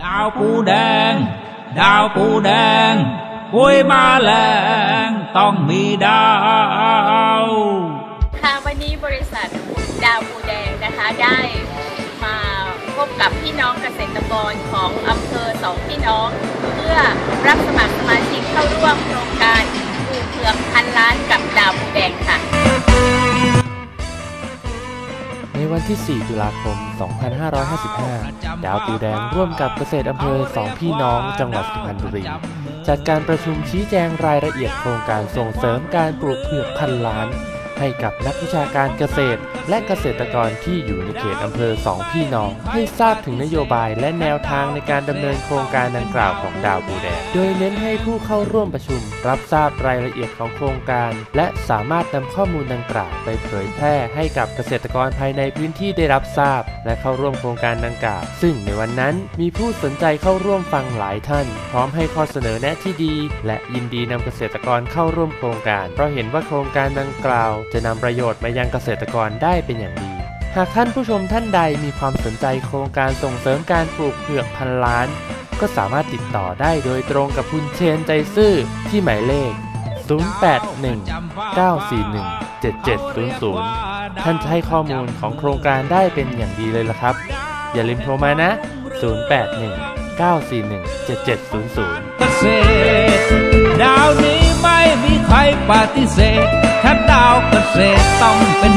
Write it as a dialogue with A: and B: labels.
A: ดาวปูแดง ดาวปูแดงปุยมาแรงต้องมีดาว
B: ค่ะวันนี้บริษัทดาวปูแดงนะคะได้มาพบกับพี่น้องเกษตรกรของอำเภอสองพี่น้อง เพื่อรับสมัครสมาชิกเข้าร่วมโครงการ วั
C: นที่ 4 ตุลาคม 2555 ดาวปูแดงร่วมกับเกษตรอำเภอสองพี่น้องจังหวัดสุพรรณบุรีจัดการประชุมชี้แจงรายละเอียดโครงการส่งเสริมการปลูกเผือกพันล้าน ให้กับนักวิชาการเกษตร และเกษตรกรที่อยู่ในเขตอำเภอสองพี่น้อง ให้ทราบถึงนโยบายและแนวทางในการดำเนินโครงการดังกล่าวของดาวปูแดงโดยเน้นให้ผู้เข้าร่วมประชุม รับทราบรายละเอียดของโครงการ และสามารถนำข้อมูลดังกล่าวไปเผยแพร่ให้กับเกษตรกรภายในพื้นที่ได้รับทราบ และเข้าร่วมโครงการดังกล่าว ซึ่งในวันนั้นมีผู้สนใจเข้าร่วมฟังหลายท่าน พร้อมให้ข้อเสนอแนะที่ดี และยินดีนำเกษตรกรเข้าร่วมโครงการ เพราะเห็นว่าโครงการดังกล่าวจะนำประโยชน์มายังเกษตรกรได้เป็นอย่างดี หากท่านผู้ชมท่านใดมีความสนใจโครงการส่งเสริมการปลูกเผือกพันล้าน ก็สามารถติดต่อได้โดยตรงกับคุณเชนใจซื่อที่หมายเลข 0819417700 ท่านจะให้ข้อมูลของโครงการได้เป็นอย่างดีเลยละครับ อย่าลืมโทรมานะ 0819417700
A: ดาวนี้ไม่มีใครปฏิเสธ ถ้าดาวเกษตรต้องเป็น